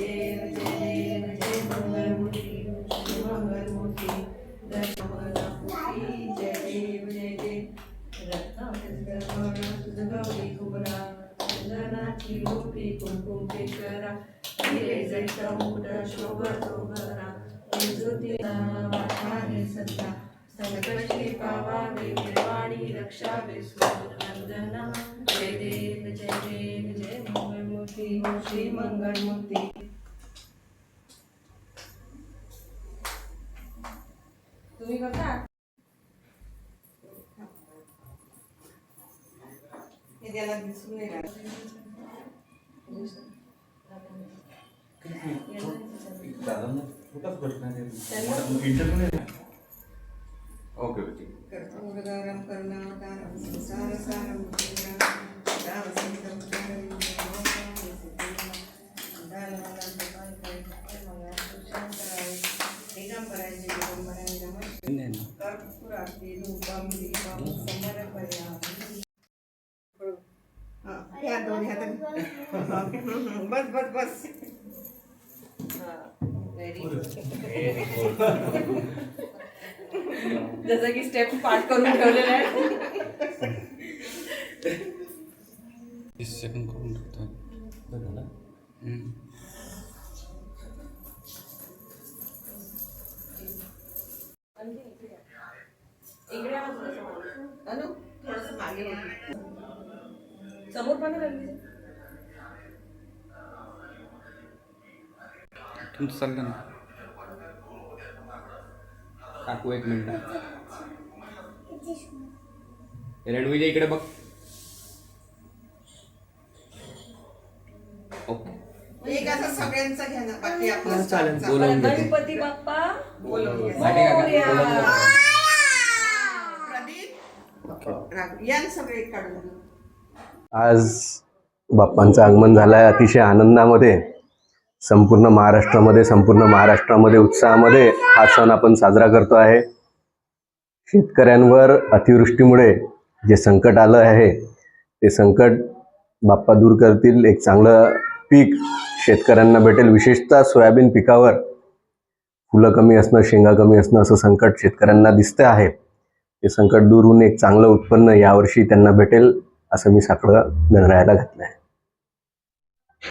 देव श्री जय देव गोपी कुंकुम केशरा हिरे जैसा मुठ शोभतो तो हे ज्योती वाटा हे सत्ता संकटी पावावे निर्वाणी रक्षावे सुनंदना जय देव जय देव जय मंगलमूर्ती श्री मंगलमूर्ती तुम्ही करता? हे त्याला दिसून नाही ओके ओके. कर्पूरगारं करुणावतारं संसारसारं भुजगं रामचन्द्रं बस बस बस। व्हेरी जसं की स्टेप पाठ करून ठेवलेला आहे सेकंड करून अनु थोडस मागे वळ. समोर पण रणवीर. तुमचं चाललं ना? काकू एक मिनिट. इकडे बघ. ओके. एक असं सगळ्यांचं घ्या ना बाकी आपलं चालेल, बोलवून. गणपती बाप्पा बोलवून आज बाप्पांचं आगमन झालं आहे अतिशय आनंदामध्ये. संपूर्ण महाराष्ट्रामध्ये संपूर्ण महाराष्ट्रामध्ये उत्साहामध्ये हा सण आपण साजरा करतो आहे. शेतकऱ्यांवर अतिवृष्टीमुळे जे संकट आलं आहे ते संकट बाप्पा दूर करतील. एक चांगलं पीक शेतकऱ्यांना भेटेल. विशेषतः सोयाबीन पिकावर. फुलं कमी असणं शेंगा कमी असणं असं संकट शेतकऱ्यांना दिसतं आहे. हे संकट दूर होऊन एक चांगलं उत्पन्न यावर्षी त्यांना भेटेल असं मी साकडं गणरायाला घातलं आहे